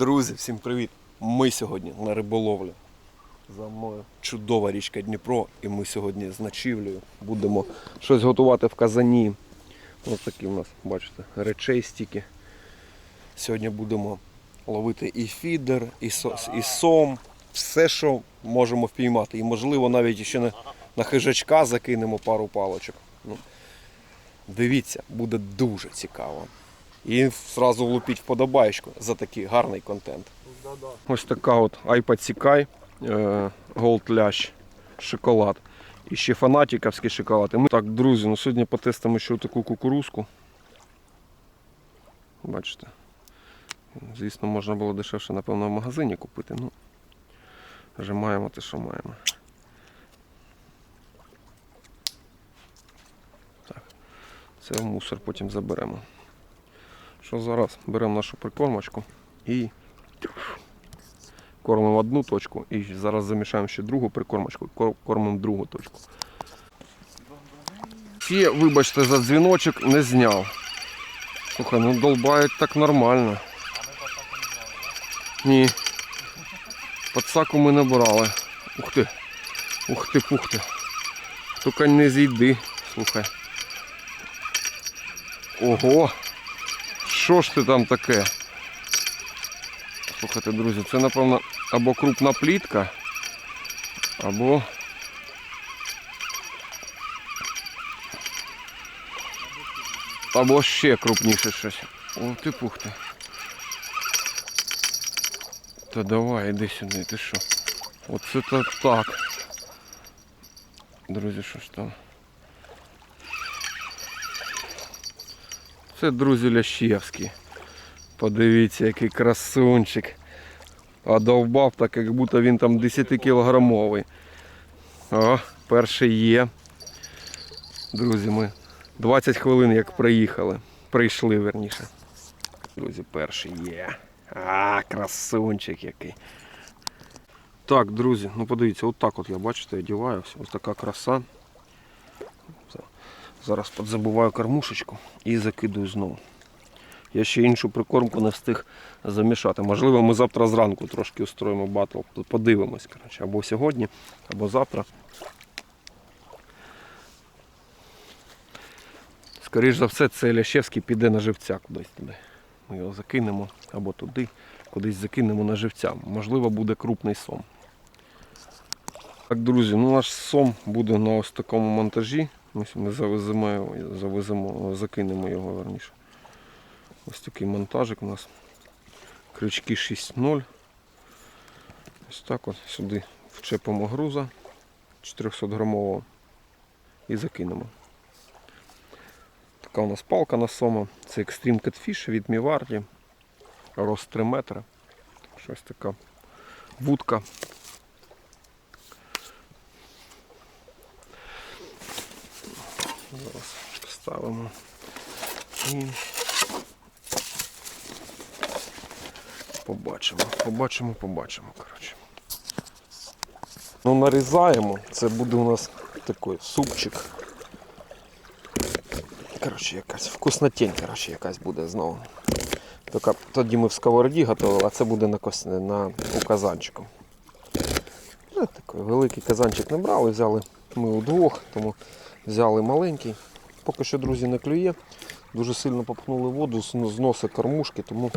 Друзі, всім привіт! Ми сьогодні на риболовлі. За мною чудова річка Дніпро, і ми сьогодні з ночівлею будемо щось готувати в казані. Ось такі у нас, бачите, речей стільки. Сьогодні будемо ловити і фідер, і, і сом, все, що можемо впіймати. І можливо навіть ще на, на хижачка закинемо пару палочок. Ну, дивіться, буде дуже цікаво. І зразу влупіть вподобаєчку за такий гарний контент. Ось така от iPad Сікай Gold Lash шоколад. І ще фанатіковський шоколад. І ми... Так, друзі, ну сьогодні потестимо ще таку кукурузку. Бачите. Звісно, можна було дешевше, напевно, в магазині купити. Ну, вже маємо те, що маємо. Так, це в мусор потім заберемо. Що зараз беремо нашу прикормочку і кормимо одну точку і зараз замішаємо ще другу прикормочку, кор- кормимо другу точку. Ще, вибачте, за дзвіночок не зняв. Слухай, ну долбають так нормально. Ні. Подсаку ми не брали. Ух ти. Ух ти, пух ти. Тільки не зійди, слухай. Ого! Що ж ти там таке? Слухайте, друзі, це напевно або крупна плітка, або. Або ще крупніше щось. О, ти пух ти. Та давай, іди сюди, ти що? Оце то так. Друзі, що ж там? Це друзі Лящевський. Подивіться, який красунчик. А довбав так, як будто він там 10 кілограмовий. О, перший є. Друзі, ми 20 хвилин як приїхали. Прийшли верніше. Друзі, перший є. А, красунчик який. Так, друзі, ну подивіться, отак от я бачите, одіваюся. Ось така краса. Зараз подзабуваю кормушечку і закидую знову. Я ще іншу прикормку не встиг замішати. Можливо, ми завтра зранку трошки устроїмо батл. Подивимось, коротше, або сьогодні, або завтра. Скоріше за все, це Лящевський піде на живця кудись туди. Ми його закинемо або туди, кудись закинемо на живця. Можливо, буде крупний сом. Так, друзі, ну наш сом буде на ось такому монтажі. Ми завеземо, завеземо, закинемо його верніше. Ось такий монтажик у нас. Крючки 6.0. Ось так от сюди вчепимо груза 400 грамового і закинемо. Така у нас палка на сома. Це Extreme Catfish від Міварді. Рост 3 метри. Щось така вудка. Зараз ставимо і побачимо, побачимо, побачимо. Коротше. Ну, нарізаємо. Це буде у нас такий супчик. Коротше, якась вкуснотень, коротше, якась буде знову. Тільки тоді ми в сковороді готували, а це буде на, на... у казанчику. Ну, такий великий казанчик не брали, взяли ми удвох, тому взяли маленький. Поки що, друзі, не клює. Дуже сильно попхнули воду, з- зносить кормушки, тому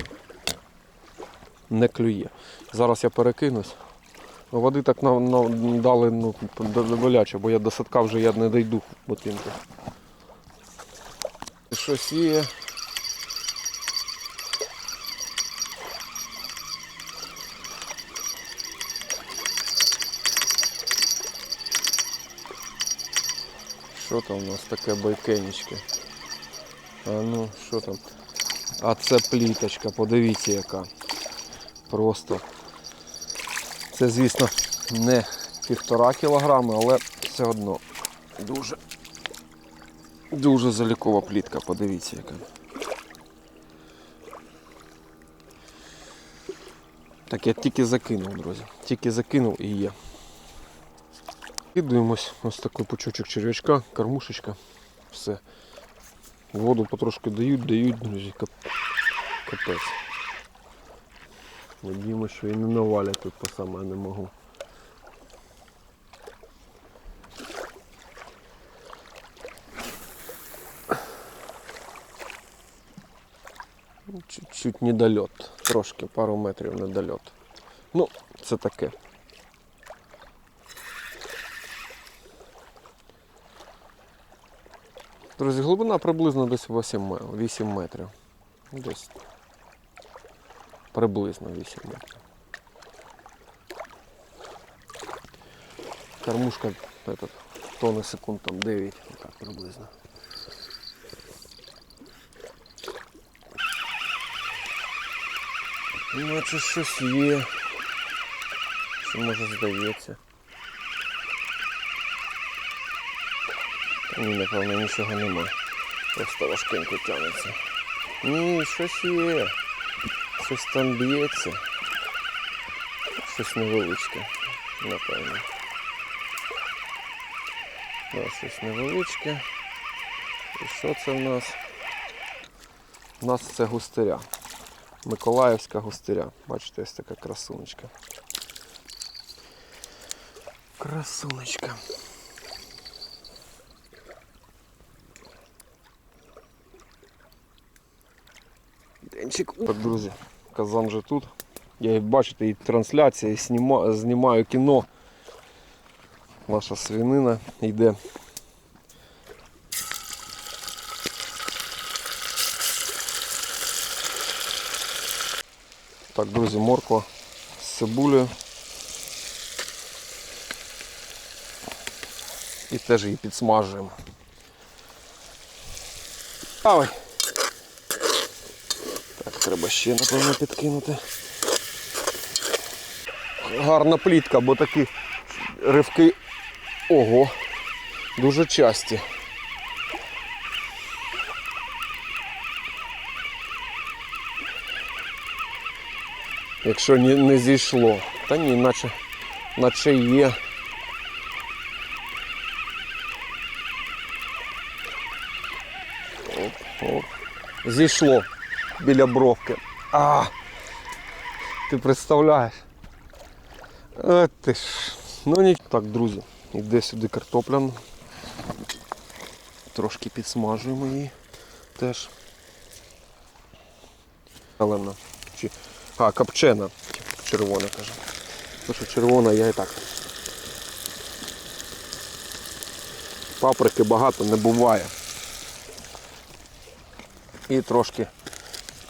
не клює. Зараз я перекинусь. Ну, Води так нам, нам дали ну, боляче, бо я до садка вже я не дойду ботинки. Щось є. Що там у нас таке байкенечке? А ну, що там? А це пліточка, подивіться яка. Просто. Це, звісно, не півтора кілограми, але все одно дуже дуже залікова плітка, подивіться яка. Так, я тільки закинув, друзі. Тільки закинув і є. Кидаємось, ось такий пучочок черв'ячка, кормушечка. Все. Воду потрошки дають, дають, друзі, капець. Надіємо, що і не навалять тут по саме не можу. Чуть-чуть недольот. Трошки, пару метрів недольот. Ну, це таке. Друзі, глибина приблизно десь 8, 8 метрів. Десь приблизно 8 метрів. Кормушка этот, тонни секунд там 9, так приблизно. Наче щось є. Чи може здається. Ні, напевно, нічого нема. Просто важкенько тягнеться. Ні, щось є. Щось там б'ється. Щось невеличке, напевно. Да, щось невеличке. І що це в нас? У нас це густиря. Миколаївська густиря. Бачите, ось така красунечка. Красунечка. Денчик. Так, друзі, казан же тут. Я як бачите, і трансляція, і сніма, знімаю кіно. Наша свинина йде. Так, друзі, морква з цибулею. І теж її підсмажуємо. Давай. Треба ще, напевно, підкинути. Гарна плітка, бо такі ривки. Ого, дуже часті. Якщо не, не зійшло. Та ні, наче, наче є. Оп, оп. Зійшло біля бровки. А, ти представляєш? А, ти ж. Ну ні. Так, друзі, йде сюди картопля. Трошки підсмажуємо її теж. Зелена. Чи... А, копчена. Червона каже. Тому що червона я і так. Паприки багато не буває. І трошки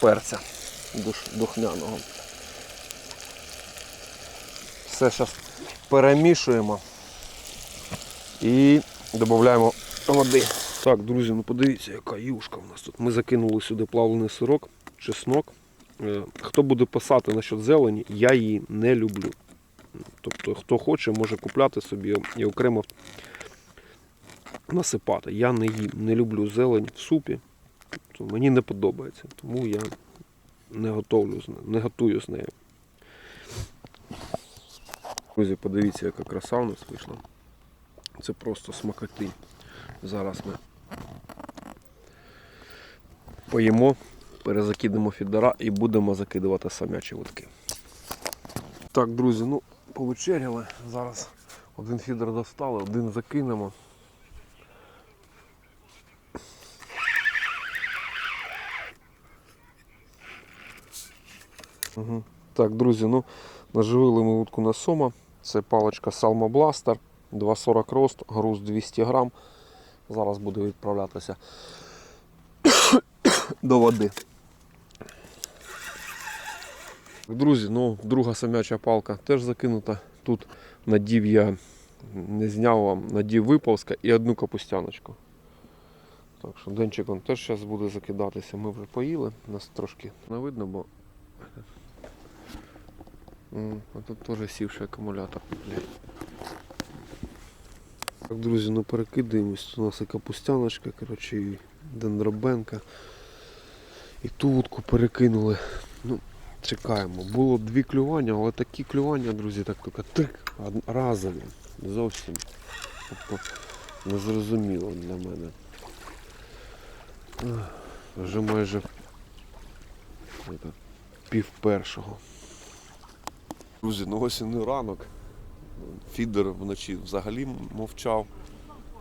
перця душ, духмяного. Все зараз перемішуємо і додаємо води. Так, друзі, ну подивіться, яка юшка у нас тут. Ми закинули сюди плавлений сирок, чеснок. Е, Хто буде писати насчет зелені, я її не люблю. Тобто, хто хоче, може купляти собі і окремо насипати. Я не їм, не люблю зелень в супі. Тобто, мені не подобається, тому я не готовлю не- готую з нею. Друзі, подивіться, яка краса у нас вийшла. Це просто смакоти. Зараз ми поїмо, перезакидемо фідера і будемо закидувати самячі вудки. Так, друзі, ну, повечеряли. Зараз один фідер достали, один закинемо. Угу. Так, друзі, ну наживили ми утку на сома. Це паличка Salma Blaster, 2,40 рост, груз 200 грам. Зараз буде відправлятися до води. Друзі, ну друга самяча палка теж закинута. Тут надів я не зняв вам, надів виползка і одну капустяночку. Так що денчик он теж зараз буде закидатися. Ми вже поїли, нас трошки не видно, бо А тут теж сівший акумулятор. Так, друзі, ну перекидаємось. Тут у нас і капустяночка, коротше, і дендробенка. І ту утку перекинули. Ну, чекаємо. Було дві клювання, але такі клювання, друзі, так тільки тик, разові. Зовсім. Тобто незрозуміло для мене. Вже майже пів першого. Друзі, ну ось і не ранок. Фідер вночі взагалі мовчав.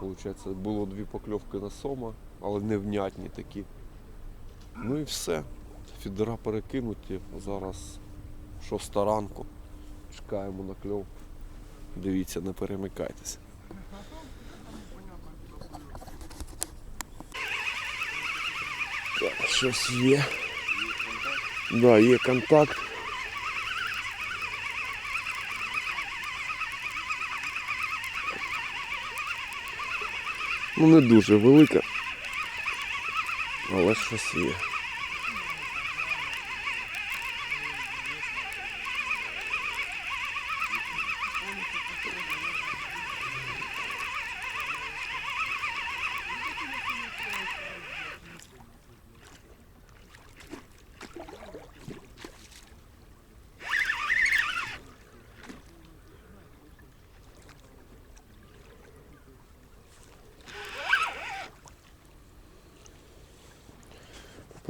Получається, було дві покльовки на сома, але невнятні такі. Ну і все. Фідера перекинуті. Зараз шоста ранку. Чекаємо на кльов. Дивіться, не перемикайтеся. Так, щось є. Да, є контакт. Ну не дуже велика. Але щось є.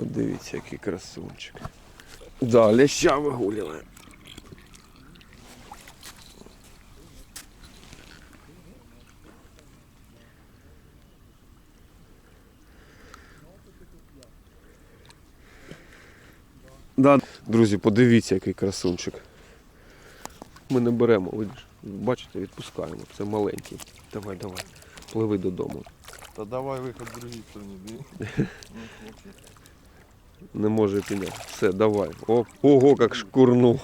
Подивіться, який красунчик. Да, ляща вигулює. Да. Друзі, подивіться, який красунчик. Ми не беремо, видиш? Бачите, відпускаємо. Це маленький. Давай, давай. Пливи додому. Та давай виход в другій стороні, бі. Не може підняти. Все, давай. О, ого, як шкурнув.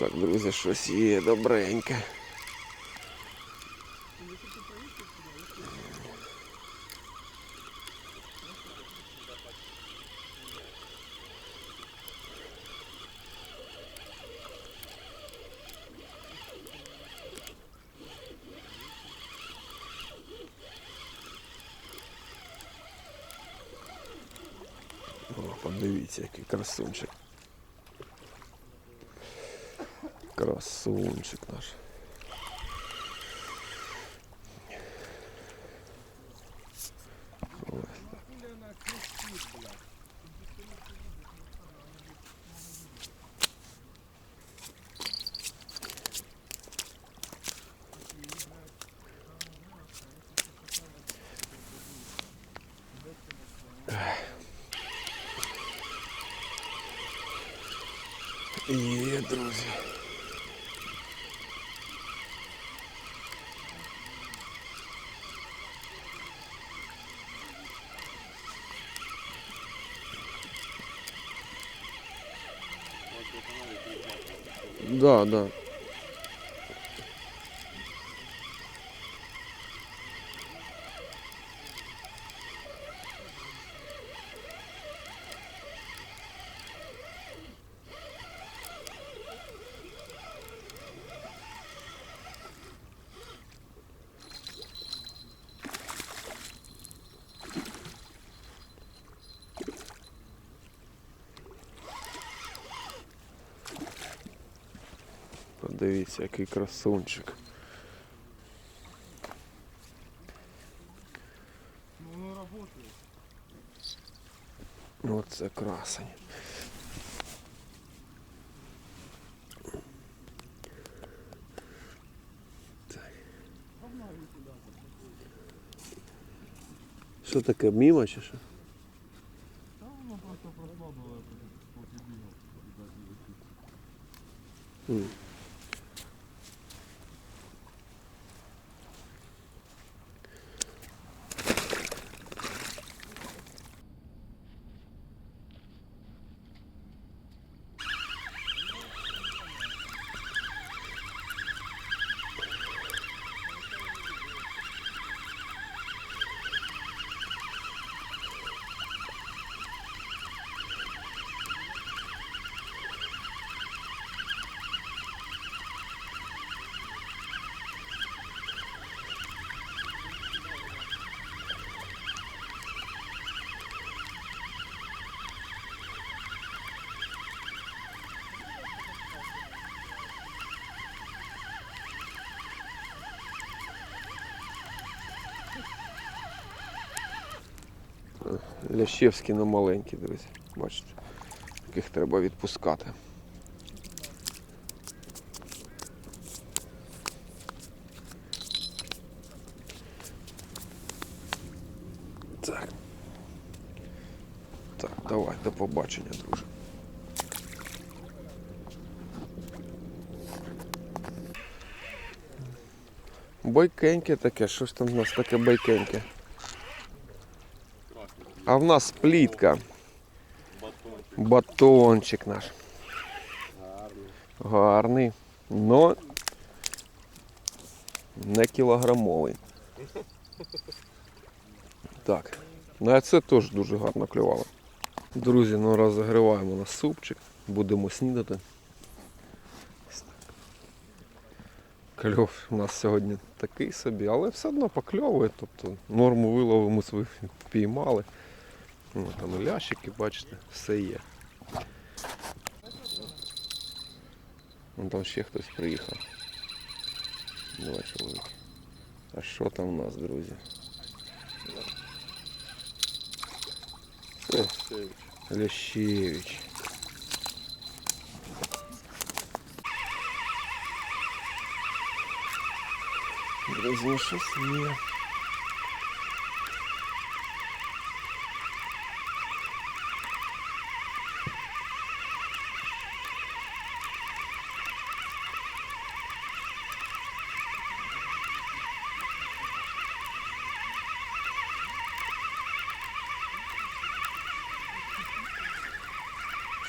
Так, друзі, щось є добреньке. Подивіться, який красунчик. Красунчик наш. Є, друзі. Да, да. Подивіться, який красунчик. Ну. Оце красень. Так. Що таке, мімо чи що? Та воно просто прослабило, бігав. М. Лящевські на маленькі, друзі. Бачите, яких треба відпускати. Так. Так, давай, до побачення, друже. Бойкеньке таке, що ж там в нас таке бойкеньке? А в нас плітка. Батончик наш. Гарний. Но не кілограмовий. Так. Ну а це теж дуже гарно клювало. Друзі, ну розігріваємо на супчик. Будемо снідати. Кльов у нас сьогодні такий собі, але все одно покльовує. Тобто норму вилову ми свою піймали. Ну, там і лящики, бачите, все є. Вон там ще хтось приїхав. Два чоловіки. А що там у нас, друзі? Це Лящевич. Друзі, ну щось є.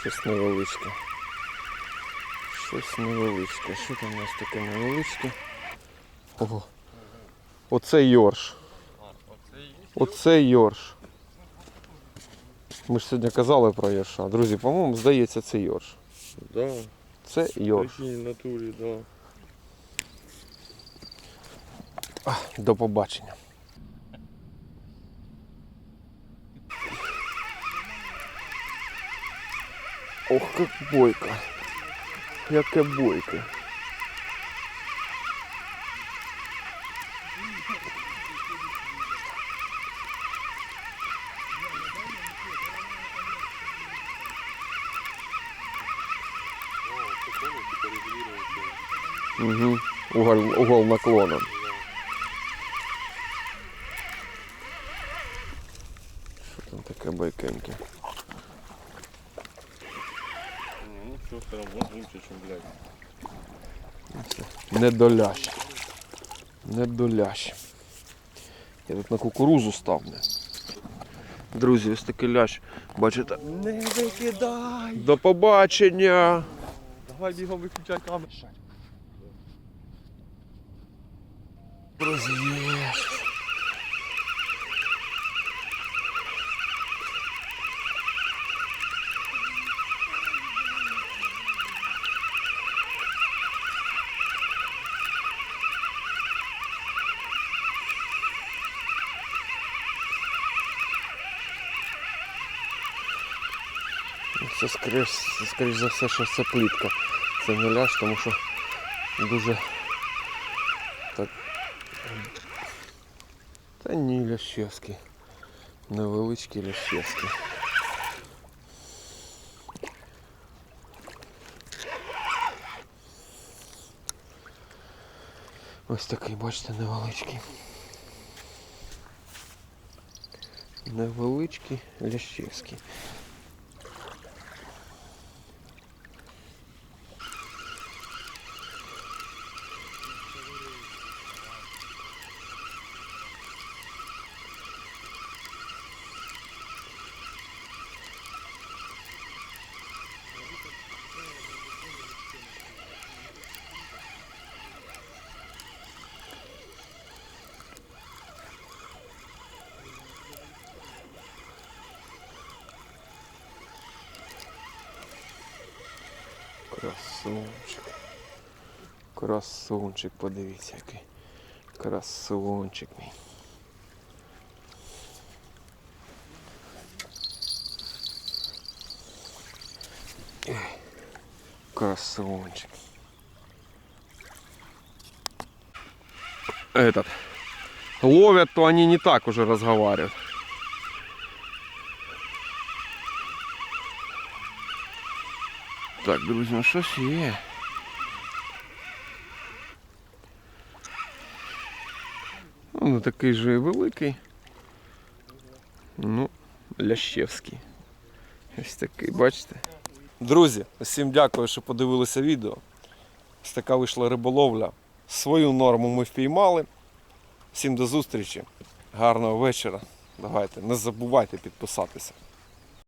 Щось невеличке. Щось невеличке. Що там у нас таке невеличке? Ого. Оце йорш. Оце йорш. Ми ж сьогодні казали про йорша. Друзі, по-моєму, здається, це йорш. Да, Це йорш. такій натурі, да. До побачення. Ох, як бойка. Яке бойка. Угу. Угол, угол наклона. Що там таке байкеньке? Ну, все, все лучше, блядь. Не долящ. Не долящ. Я тут на кукурузу став. Не. Друзі, ось такий лящ. Бачите? Не викидай! До побачення! Давай бігом виключай камеру. Друзі. Це скоріш, скоріш за все, що це плітка. Це не ляж, тому що дуже так. Та ні, лящевський. Невеличкий лящевський. Ось такий, бачите, невеличкий. Невеличкий лящевський. Красунчик. Красунчик, подивіться який. Красунчик мій. Красунчик. Этот. Ловят, то они не так уже разговаривают. Так, друзі, ну щось є. Ну, не такий же великий. Ну, лящевський. Ось такий, бачите? Друзі, всім дякую, що подивилися відео. Ось така вийшла риболовля. Свою норму ми впіймали. Всім до зустрічі. Гарного вечора. Давайте, не забувайте підписатися.